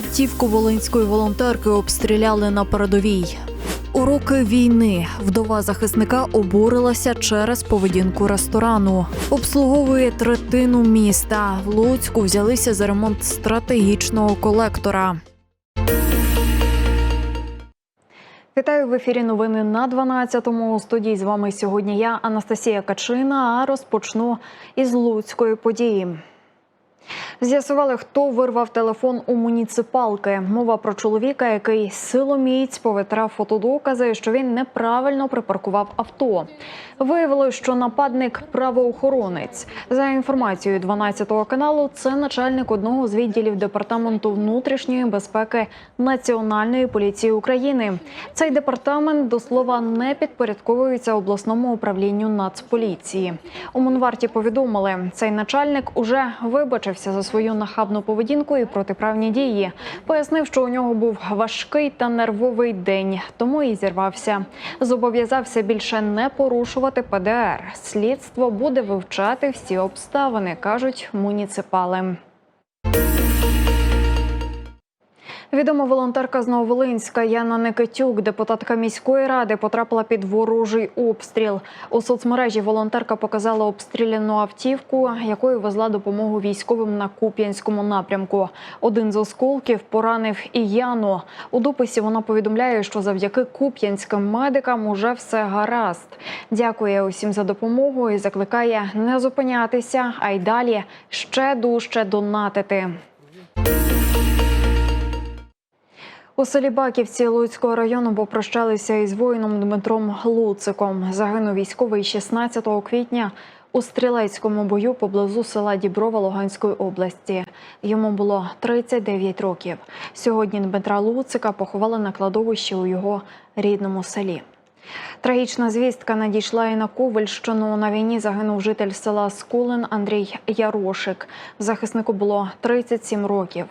Автівку волинської волонтерки обстріляли на передовій. У роки війни вдова захисника обурилася через поведінку ресторану. Обслуговує третину міста. В Луцьку взялися за ремонт стратегічного колектора. Вітаю в ефірі. Новини на 12-му. У студії з вами сьогодні я, Анастасія Качина. А розпочну із луцької події. З'ясували, хто вирвав телефон у муніципалки. Мова про чоловіка, який силоміць повитрав фотодокази, що він неправильно припаркував авто. Виявилось, що нападник правоохоронець. За інформацією 12 каналу, це начальник одного з відділів департаменту внутрішньої безпеки Національної поліції України. Цей департамент до слова не підпорядковується обласному управлінню Нацполіції. У Монварті повідомили, цей начальник уже вибачився за свою нахабну поведінку і протиправні дії. Пояснив, що у нього був важкий та нервовий день, тому і зірвався. Зобов'язався більше не порушувати ПДР. Слідство буде вивчати всі обставини, кажуть муніципали. Відома волонтерка з Нововолинська Яна Никитюк, депутатка міської ради, потрапила під ворожий обстріл. У соцмережі волонтерка показала обстріляну автівку, якою везла допомогу військовим на Куп'янському напрямку. Один з осколків поранив і Яну. У дописі вона повідомляє, що завдяки куп'янським медикам уже все гаразд. Дякує усім за допомогу і закликає не зупинятися, а й далі ще дужче донатити. У селі Баківці Луцького району попрощалися із воїном Дмитром Луциком. Загинув військовий 16 квітня у стрілецькому бою поблизу села Діброва Луганської області. Йому було 39 років. Сьогодні Дмитра Луцика поховали на кладовищі у його рідному селі. Трагічна звістка надійшла і на Ковальщину. На війні загинув житель села Скулин Андрій Ярошик. Захиснику було 37 років.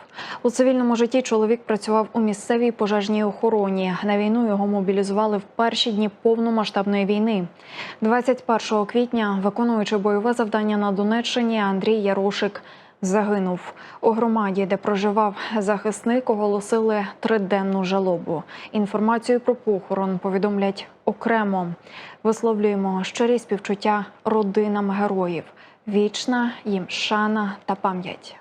У цивільному житті чоловік працював у місцевій пожежній охороні. На війну його мобілізували в перші дні повномасштабної війни. 21 квітня, виконуючи бойове завдання на Донеччині, Андрій Ярошик загинув у громаді, де проживав захисник, оголосили триденну жалобу. Інформацію про похорон повідомлять окремо. Висловлюємо щирі співчуття родинам героїв. Вічна їм шана та пам'ять.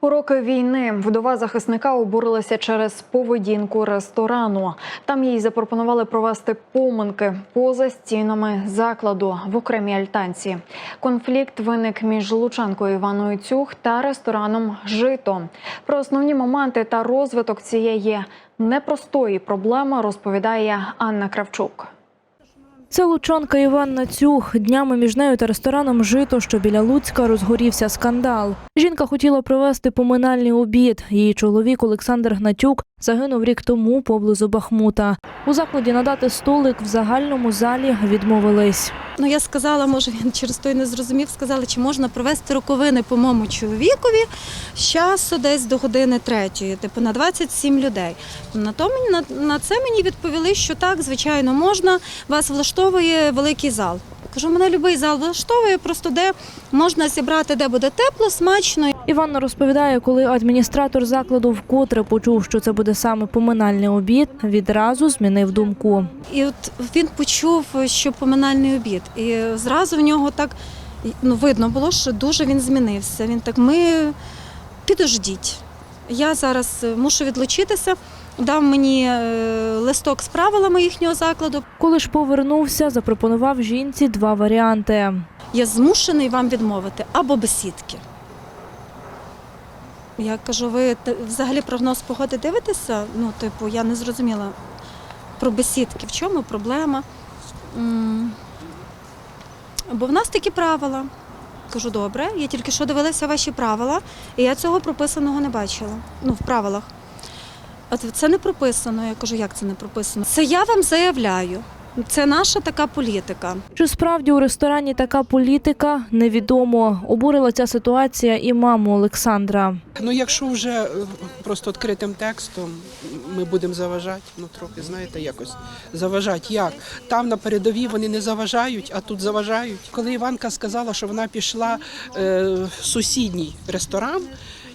У роки війни вдова захисника обурилася через поведінку ресторану. Там їй запропонували провести поминки поза стінами закладу в окремій альтанці. Конфлікт виник між лучанкою Іваною Цюх та рестораном Жито. Про основні моменти та розвиток цієї непростої проблеми розповідає Анна Кравчук. Це лучанка Іванна Цюх. Днями між нею та рестораном Жито, що біля Луцька, розгорівся скандал. Жінка хотіла провести поминальний обід. Її чоловік Олександр Гнатюк загинув рік тому поблизу Бахмута. У закладі надати столик в загальному залі відмовились. Ну я сказала, може він через той не зрозумів. Сказали, чи можна провести роковини по моєму чоловікові з часу десь до години третьої, типу на 27 людей. На то мені на, на це мені відповіли, що так, звичайно, можна. Вас влаштовує великий зал. Кажу, мене будь-який зал влаштовує, просто де можна зібрати, де буде тепло, смачно. Іванна розповідає, коли адміністратор закладу вкотре почув, що це буде саме поминальний обід, відразу змінив думку. І от він почув, що поминальний обід. І зразу в нього так ну, видно було, що дуже він змінився. Він так, ми підождіть. Я зараз мушу відлучитися. Дав мені е, листок з правилами їхнього закладу. Коли ж повернувся, запропонував жінці два варіанти. Я змушений вам відмовити або без сітки. Я кажу, ви взагалі прогноз погоди дивитеся? Ну, типу, я не зрозуміла про бесідки. В чому проблема? Бо в нас такі правила. Кажу, добре, я тільки що дивилася ваші правила, і я цього прописаного не бачила. Ну, в правилах. От це не прописано. Я кажу, як це не прописано? Це я вам заявляю. Це наша така політика. Чи справді у ресторані така політика, невідомо. Обурила ця ситуація і маму Олександра. Ну, якщо вже е, просто відкритим текстом, ми будемо заважати. Ну трохи, знаєте, якось заважати. Як? Там на передовій вони не заважають, а тут заважають. Коли Іванка сказала, що вона пішла е, в сусідній ресторан.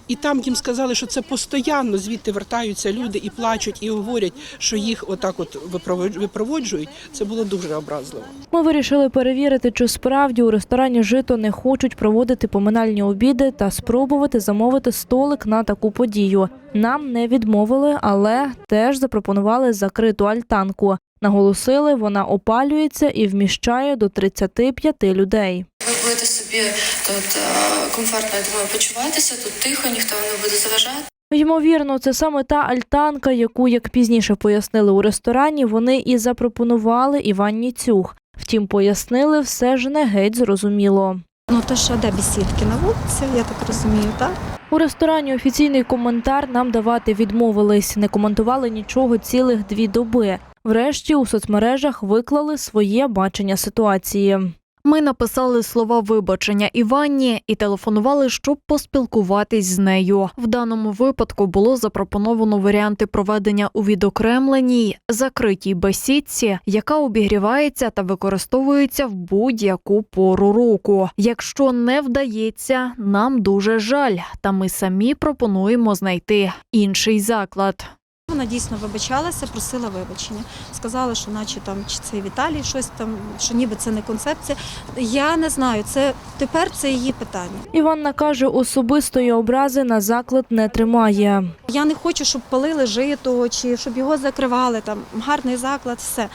І там їм сказали, що це постійно звідти вертаються люди і плачуть, і говорять, що їх отак от випроводж- випроводжують. Це було дуже образливо. Ми вирішили перевірити, чи справді у ресторані жито не хочуть проводити поминальні обіди та спробувати замовити столик на таку подію. Нам не відмовили, але теж запропонували закриту альтанку. Наголосили, вона опалюється і вміщає до 35 людей. Будете собі тут е, комфортно, я думаю, почуватися, тут тихо, ніхто вам не буде заважати. Ймовірно, це саме та альтанка, яку, як пізніше пояснили у ресторані, вони і запропонували Іванні Цюх. Втім, пояснили все ж не геть зрозуміло. Ну то що, де бесідки на вулиці, я так розумію, так? У ресторані офіційний коментар нам давати відмовились, не коментували нічого цілих дві доби. Врешті у соцмережах виклали своє бачення ситуації. Ми написали слова вибачення Іванні і телефонували, щоб поспілкуватись з нею. В даному випадку було запропоновано варіанти проведення у відокремленій закритій бесідці, яка обігрівається та використовується в будь-яку пору року. Якщо не вдається, нам дуже жаль, та ми самі пропонуємо знайти інший заклад. Вона дійсно вибачалася, просила вибачення. Сказала, що наче там чи це Віталій щось там, що ніби це не концепція. Я не знаю, це тепер це її питання. Іванна каже, особистої образи на заклад не тримає. Я не хочу, щоб палили жито чи щоб його закривали, там гарний заклад, все.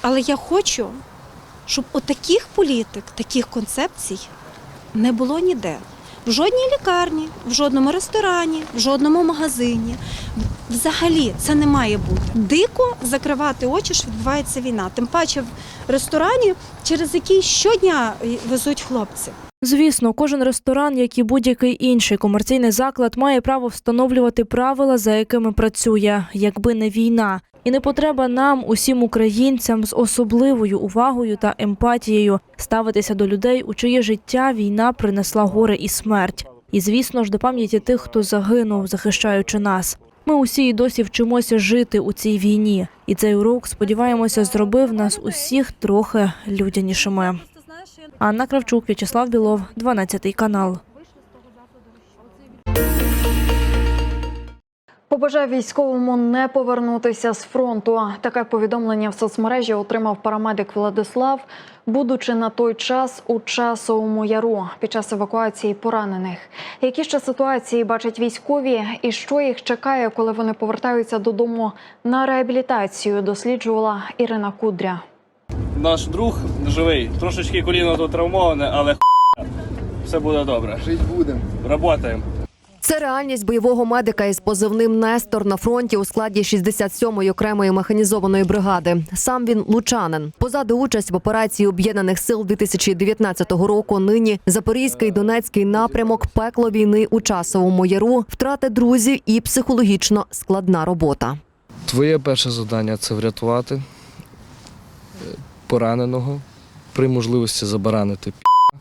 Але я хочу, щоб отаких політик, таких концепцій не було ніде. В жодній лікарні, в жодному ресторані, в жодному магазині. Взагалі це не має бути. Дико закривати очі, що відбувається війна. Тим паче в ресторані, через який щодня везуть хлопці. Звісно, кожен ресторан, як і будь-який інший комерційний заклад, має право встановлювати правила, за якими працює, якби не війна. І не потреба нам, усім українцям, з особливою увагою та емпатією ставитися до людей, у чиє життя війна принесла горе і смерть. І звісно ж, до пам'яті тих, хто загинув, захищаючи нас. Ми усі і досі вчимося жити у цій війні, і цей урок, сподіваємося, зробив нас усіх трохи людянішими. Анна Кравчук, В'ячеслав Білов, 12 канал. Побажав військовому не повернутися з фронту. Таке повідомлення в соцмережі отримав парамедик Владислав, будучи на той час у часовому яру під час евакуації поранених. Які ще ситуації бачать військові, і що їх чекає, коли вони повертаються додому на реабілітацію? Досліджувала Ірина Кудря. Наш друг живий. Трошечки коліно тут травмоване, але все буде добре. Жить будемо. Работаємо. Це реальність бойового медика із позивним Нестор на фронті у складі 67-ї окремої механізованої бригади. Сам він лучанин. Позаду участь в операції об'єднаних сил 2019 року. Нині Запорізький Донецький напрямок, пекло війни у часовому яру, втрати друзів і психологічно складна робота. Твоє перше завдання це врятувати пораненого, при можливості забаранити пі***,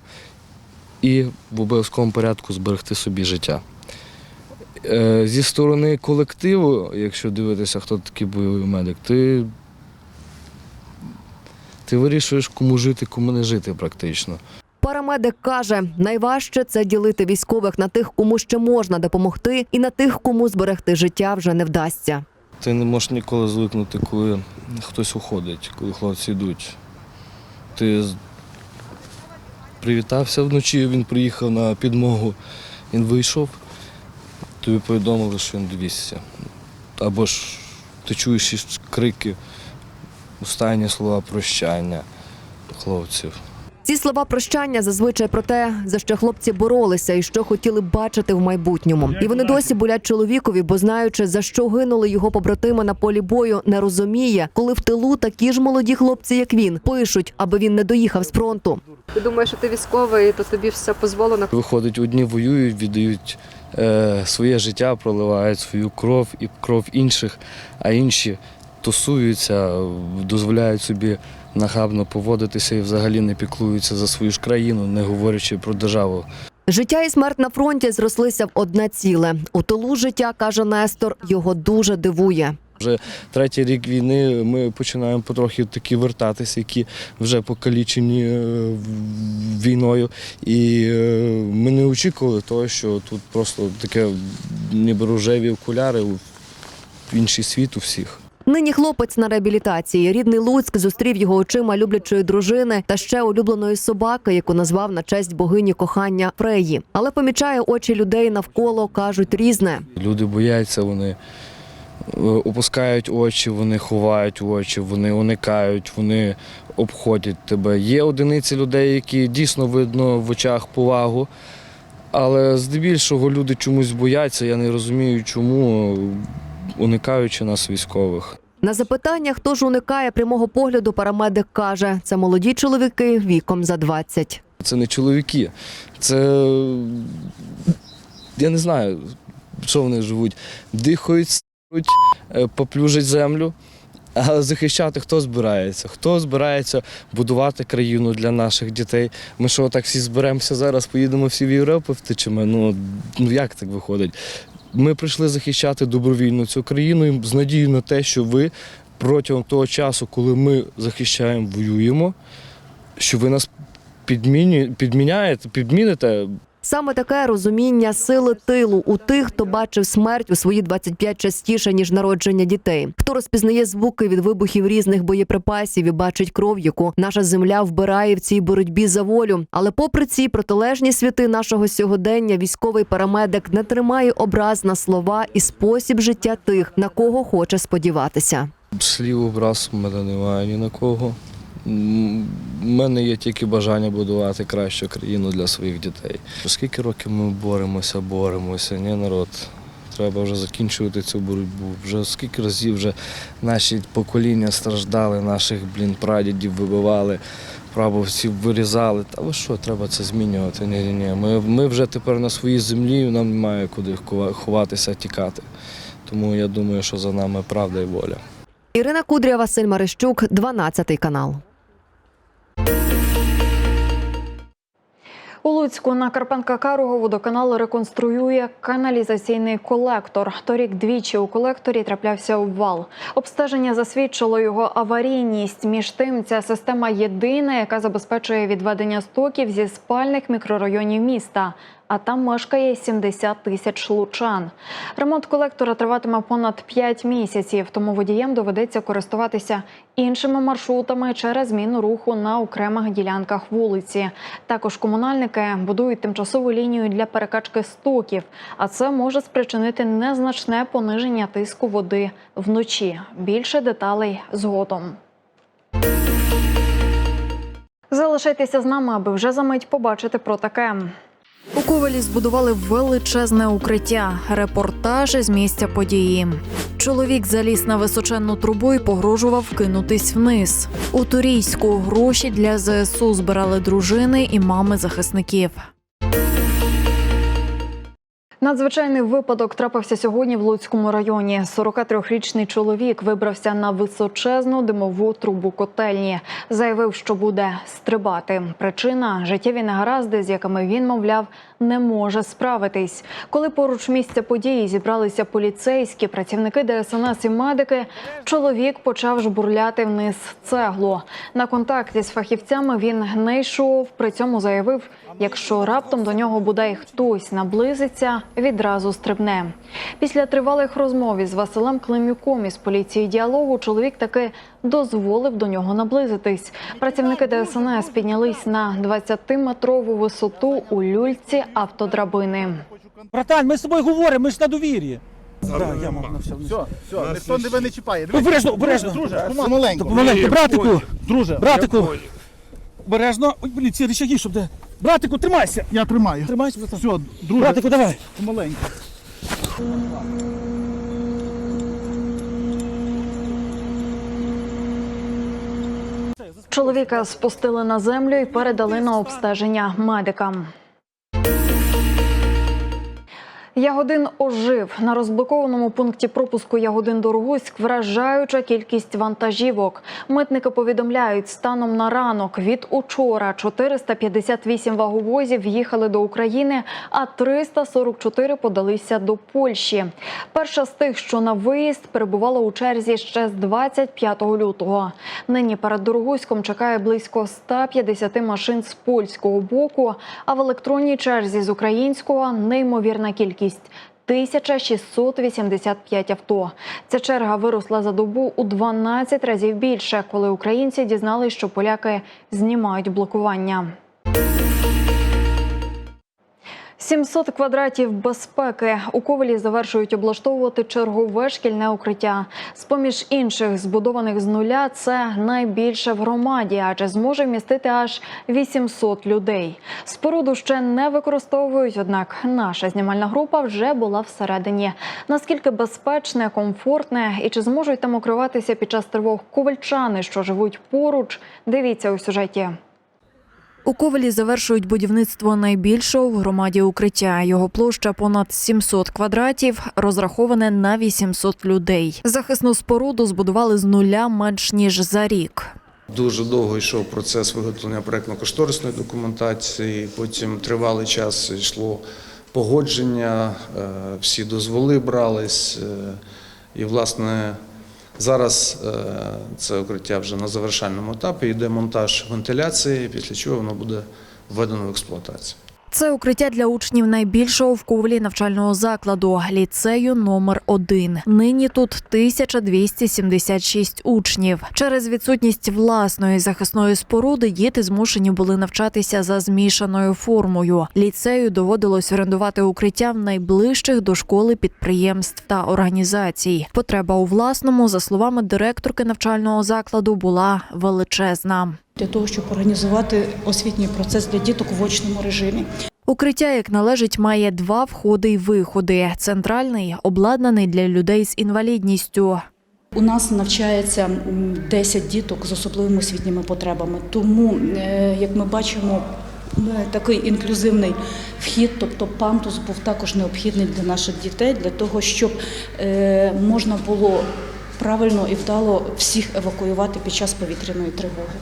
і в обов'язковому порядку зберегти собі життя. Е, Зі сторони колективу, якщо дивитися, хто такий бойовий медик, ти, ти вирішуєш, кому жити, кому не жити практично. Парамедик каже, найважче це ділити військових на тих, кому ще можна допомогти, і на тих, кому зберегти життя вже не вдасться. Ти не можеш ніколи звикнути, коли хтось уходить, коли хлопці йдуть. Ти привітався вночі, він приїхав на підмогу, він вийшов, тобі повідомили, що він довісся. Або ж ти чуєш крики, останні слова прощання хлопців. Ці слова прощання зазвичай про те, за що хлопці боролися і що хотіли бачити в майбутньому. І вони досі болять чоловікові, бо знаючи, за що гинули його побратими на полі бою, не розуміє, коли в тилу такі ж молоді хлопці, як він, пишуть, аби він не доїхав з фронту. Ти думаєш, що ти військовий, то тобі все дозволено. Виходить, одні воюють, віддають е, своє життя, проливають свою кров і кров інших, а інші тусуються, дозволяють собі нахабно поводитися і взагалі не піклуються за свою ж країну, не говорячи про державу. Життя і смерть на фронті зрослися в одне ціле. У тилу життя каже Нестор, його дуже дивує. Вже третій рік війни ми починаємо потрохи такі вертатися, які вже покалічені е, війною. І е, ми не очікували того, що тут просто таке ніби рожеві окуляри в інший світ у всіх. Нині хлопець на реабілітації. Рідний Луцьк зустрів його очима люблячої дружини та ще улюбленої собаки, яку назвав на честь богині кохання Фреї. Але помічає очі людей навколо, кажуть різне. Люди бояться, вони е, опускають очі, вони ховають очі, вони уникають, вони обходять тебе. Є одиниці людей, які дійсно видно в очах повагу. Але здебільшого люди чомусь бояться. Я не розумію, чому, уникаючи нас військових. На запитання, хто ж уникає прямого погляду, парамедик каже: це молоді чоловіки віком за 20. Це не чоловіки. Це я не знаю, що вони живуть. Дихають, суть, поплюжать землю. А захищати хто збирається? Хто збирається будувати країну для наших дітей? Ми що, так всі зберемося зараз, поїдемо всі в Європу втечемо? Ну, ну як так виходить? Ми прийшли захищати добровільно цю країну з надією на те, що ви протягом того часу, коли ми захищаємо, воюємо, що ви нас підміню, підміняєте, підміните. Саме таке розуміння сили тилу у тих, хто бачив смерть у свої 25 частіше ніж народження дітей, хто розпізнає звуки від вибухів різних боєприпасів і бачить кров, яку наша земля вбирає в цій боротьбі за волю. Але, попри ці протилежні світи нашого сьогодення, військовий парамедик не тримає образ на слова і спосіб життя тих, на кого хоче сподіватися. Слів образ у мене немає ні на кого. У мене є тільки бажання будувати кращу країну для своїх дітей. Скільки років ми боремося, боремося, ні, народ. Треба вже закінчувати цю боротьбу. Вже скільки разів вже наші покоління страждали, наших блін, прадідів вибивали, прабовців вирізали. Та ви що, треба це змінювати? Ні, ні, ні. Ми, ми вже тепер на своїй землі, нам немає куди ховатися, тікати. Тому я думаю, що за нами правда і воля. Ірина Кудря, Василь Марищук, 12 канал. o Луцьку на Карпенка Карого водоканал реконструює каналізаційний колектор. Торік двічі у колекторі траплявся обвал. Обстеження засвідчило його аварійність. Між тим, ця система єдина, яка забезпечує відведення стоків зі спальних мікрорайонів міста. А там мешкає 70 тисяч лучан. Ремонт колектора триватиме понад 5 місяців, тому водіям доведеться користуватися іншими маршрутами через зміну руху на окремих ділянках вулиці. Також комунальники будують тимчасову лінію для перекачки стоків, а це може спричинити незначне пониження тиску води вночі. Більше деталей згодом. Залишайтеся з нами, аби вже за мить побачити про таке. У Ковалі збудували величезне укриття. Репортаж з місця події. Чоловік заліз на височенну трубу і погрожував кинутись вниз. У Турійську гроші для ЗСУ збирали дружини і мами захисників. Надзвичайний випадок трапився сьогодні в Луцькому районі. 43-річний чоловік вибрався на височезну димову трубу котельні. Заявив, що буде стрибати. Причина життєві негаразди, з якими він, мовляв, не може справитись. Коли поруч місця події зібралися поліцейські, працівники ДСНС і медики, чоловік почав жбурляти вниз цеглу. На контакті з фахівцями він не йшов. При цьому заявив, якщо раптом до нього бодай хтось наблизиться, відразу стрибне. Після тривалих розмов із Василем Климюком із поліції діалогу чоловік таки дозволив до нього наблизитись. Працівники ДСНС піднялись на 20-метрову висоту у люльці автодрабини. Братан, ми з тобою говоримо, ми ж на довір'ї. Да, я мав на все. Все, все, ніхто тебе не чіпає. Обережно, обережно. Друже, Помаленьку, помаленьку, братику. Друже, братику. Обережно. Ой, блін, ці рычаги, щоб де. Братику, тримайся. Я тримаю. Тримайся, братан. Все, друже, Братику, давай. помаленьку. Чоловіка спустили на землю і передали на обстеження медикам. Ягодин ожив на розблокованому пункті пропуску Ягодин Дорогуськ вражаюча кількість вантажівок. Митники повідомляють, станом на ранок від учора 458 ваговозів їхали до України, а 344 подалися до Польщі. Перша з тих, що на виїзд перебувала у черзі ще з 25 лютого. Нині перед Дорогуськом чекає близько 150 машин з польського боку, а в електронній черзі з українського неймовірна кількість. 1685 авто. Ця черга виросла за добу у 12 разів більше, коли українці дізналися, що поляки знімають блокування. 700 квадратів безпеки у Ковелі завершують облаштовувати чергове шкільне укриття. З поміж інших збудованих з нуля це найбільше в громаді, адже зможе вмістити аж 800 людей. Споруду ще не використовують, однак наша знімальна група вже була всередині. Наскільки безпечне, комфортне і чи зможуть там укриватися під час тривог ковальчани, що живуть поруч? Дивіться у сюжеті. У Ковелі завершують будівництво найбільшого в громаді укриття. Його площа понад 700 квадратів, розраховане на 800 людей. Захисну споруду збудували з нуля менш ніж за рік. Дуже довго йшов процес виготовлення проектно-кошторисної документації. Потім тривалий час йшло погодження, е, всі дозволи брались. е, І, власне, зараз е, це укриття вже на завершальному етапі. Йде монтаж вентиляції, після чого воно буде введено в експлуатацію. Це укриття для учнів найбільшого в Ковелі навчального закладу ліцею номер 1 Нині тут 1276 учнів. Через відсутність власної захисної споруди діти змушені були навчатися за змішаною формою. Ліцею доводилось орендувати укриття в найближчих до школи підприємств та організацій. Потреба у власному, за словами директорки навчального закладу, була величезна. Для того, щоб організувати освітній процес для діток в очному режимі. Укриття, як належить, має два входи й виходи. Центральний обладнаний для людей з інвалідністю. У нас навчається м, 10 діток з особливими освітніми потребами. Тому, е, як ми бачимо, такий інклюзивний вхід, тобто пандус, був також необхідний для наших дітей, для того, щоб е, можна було правильно і вдало всіх евакуювати під час повітряної тривоги.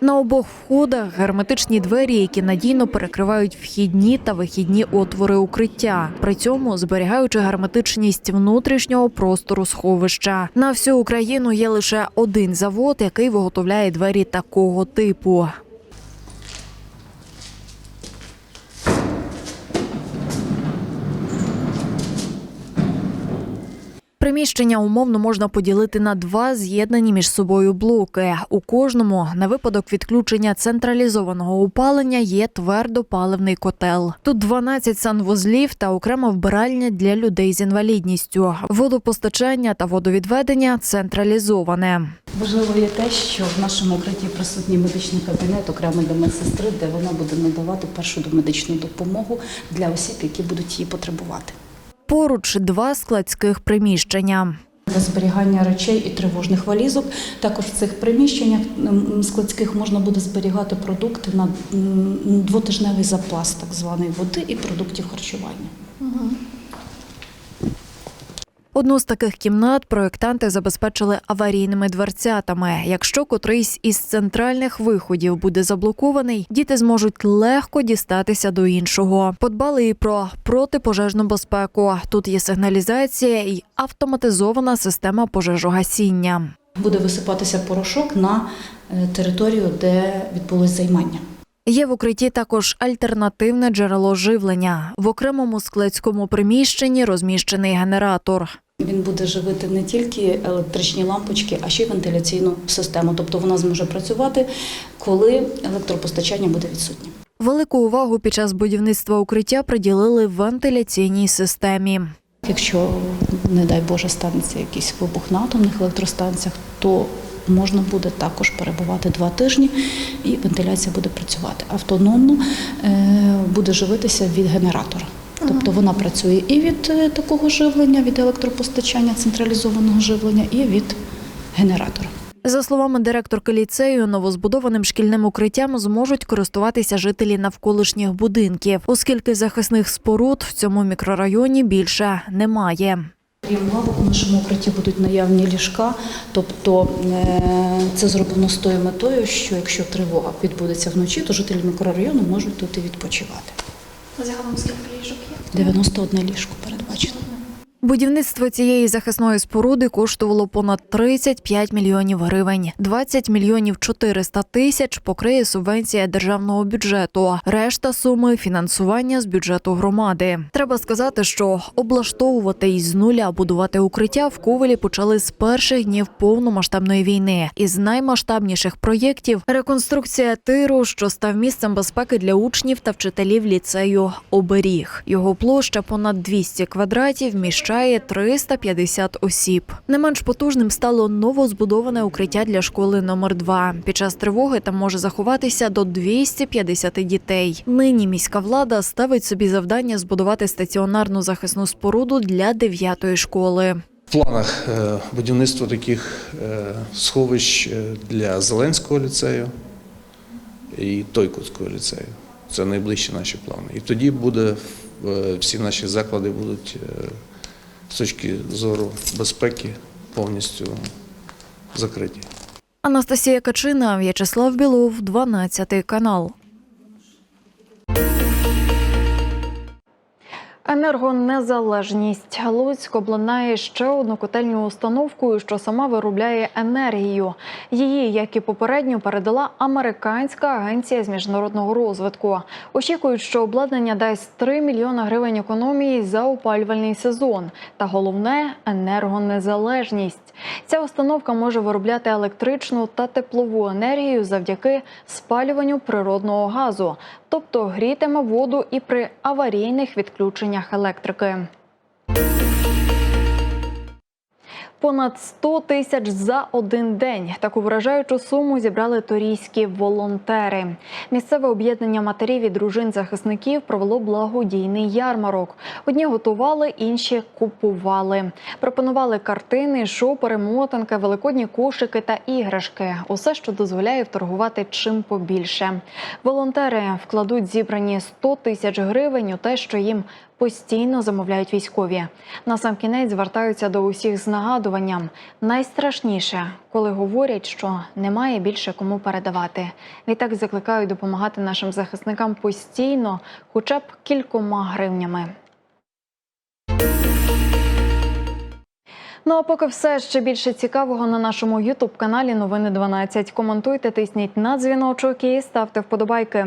На обох входах герметичні двері, які надійно перекривають вхідні та вихідні отвори укриття, при цьому зберігаючи герметичність внутрішнього простору сховища. На всю Україну є лише один завод, який виготовляє двері такого типу. Приміщення умовно можна поділити на два з'єднані між собою блоки. У кожному на випадок відключення централізованого опалення є твердопаливний котел. Тут 12 санвузлів та окрема вбиральня для людей з інвалідністю. Водопостачання та водовідведення централізоване. Важливо є те, що в нашому укритті присутній медичний кабінет окремо для медсестри, де вона буде надавати першу домедичну допомогу для осіб, які будуть її потребувати. Поруч два складських приміщення. Для зберігання речей і тривожних валізок. Також в цих приміщеннях складських можна буде зберігати продукти на двотижневий запас так званої води і продуктів харчування. Одну з таких кімнат проєктанти забезпечили аварійними дверцятами. Якщо котрийсь із центральних виходів буде заблокований, діти зможуть легко дістатися до іншого. Подбали і про протипожежну безпеку. Тут є сигналізація і автоматизована система пожежогасіння. Буде висипатися порошок на е, територію, де відбулось займання. Є в укритті також альтернативне джерело живлення. В окремому складському приміщенні розміщений генератор. Він буде живити не тільки електричні лампочки, а ще й вентиляційну систему. Тобто вона зможе працювати, коли електропостачання буде відсутнє. Велику увагу під час будівництва укриття приділили вентиляційній системі. Якщо, не дай Боже, станеться якийсь вибух на атомних електростанціях, то можна буде також перебувати два тижні, і вентиляція буде працювати автономно, е, буде живитися від генератора. Тобто вона працює і від е, такого живлення, від електропостачання, централізованого живлення, і від генератора. За словами директорки ліцею, новозбудованим шкільним укриттям зможуть користуватися жителі навколишніх будинків, оскільки захисних споруд в цьому мікрорайоні більше немає. Крім лавок, в нашому укритті будуть наявні ліжка. Тобто е, це зроблено з тою метою, що якщо тривога відбудеться вночі, то жителі мікрорайону можуть тут і відпочивати. Загалом скільки ліжок є? 91 ліжко передбачено. Будівництво цієї захисної споруди коштувало понад 35 мільйонів гривень. 20 мільйонів 400 тисяч покриє субвенція державного бюджету. Решта суми фінансування з бюджету громади. Треба сказати, що облаштовувати із нуля будувати укриття в Ковелі почали з перших днів повномасштабної війни. Із наймасштабніших проєктів реконструкція тиру, що став місцем безпеки для учнів та вчителів ліцею Оберіг. Його площа понад 200 квадратів вміщає 350 осіб. Не менш потужним стало новозбудоване укриття для школи номер 2 Під час тривоги там може заховатися до 250 дітей. Нині міська влада ставить собі завдання збудувати стаціонарну захисну споруду для 9-ї школи. В планах е, будівництво таких е, сховищ е, для Зеленського ліцею і Тойкутського ліцею. Це найближчі наші плани. І тоді буде всі наші заклади будуть з точки зору безпеки повністю закриті. Анастасія Качина, В'ячеслав Білов, 12 канал. Енергонезалежність Луцьк обладнає ще одну котельню установкою, що сама виробляє енергію. Її, як і попередньо, передала американська агенція з міжнародного розвитку. Очікують, що обладнання дасть 3 мільйони гривень економії за опалювальний сезон. Та головне енергонезалежність. Ця установка може виробляти електричну та теплову енергію завдяки спалюванню природного газу, тобто грітиме воду і при аварійних відключеннях електрики. Понад 100 тисяч за один день. Таку вражаючу суму зібрали торійські волонтери. Місцеве об'єднання матерів і дружин захисників провело благодійний ярмарок. Одні готували, інші купували. Пропонували картини, шопери, мотанки, великодні кошики та іграшки. Усе, що дозволяє вторгувати чим побільше. Волонтери вкладуть зібрані 100 тисяч гривень у те, що їм постійно замовляють військові. На сам кінець звертаються до усіх з нагадуванням. Найстрашніше, коли говорять, що немає більше кому передавати. Відтак закликають допомагати нашим захисникам постійно, хоча б кількома гривнями. Ну а поки все ще більше цікавого на нашому Ютуб каналі Новини 12. Коментуйте, тисніть на дзвіночок і ставте вподобайки.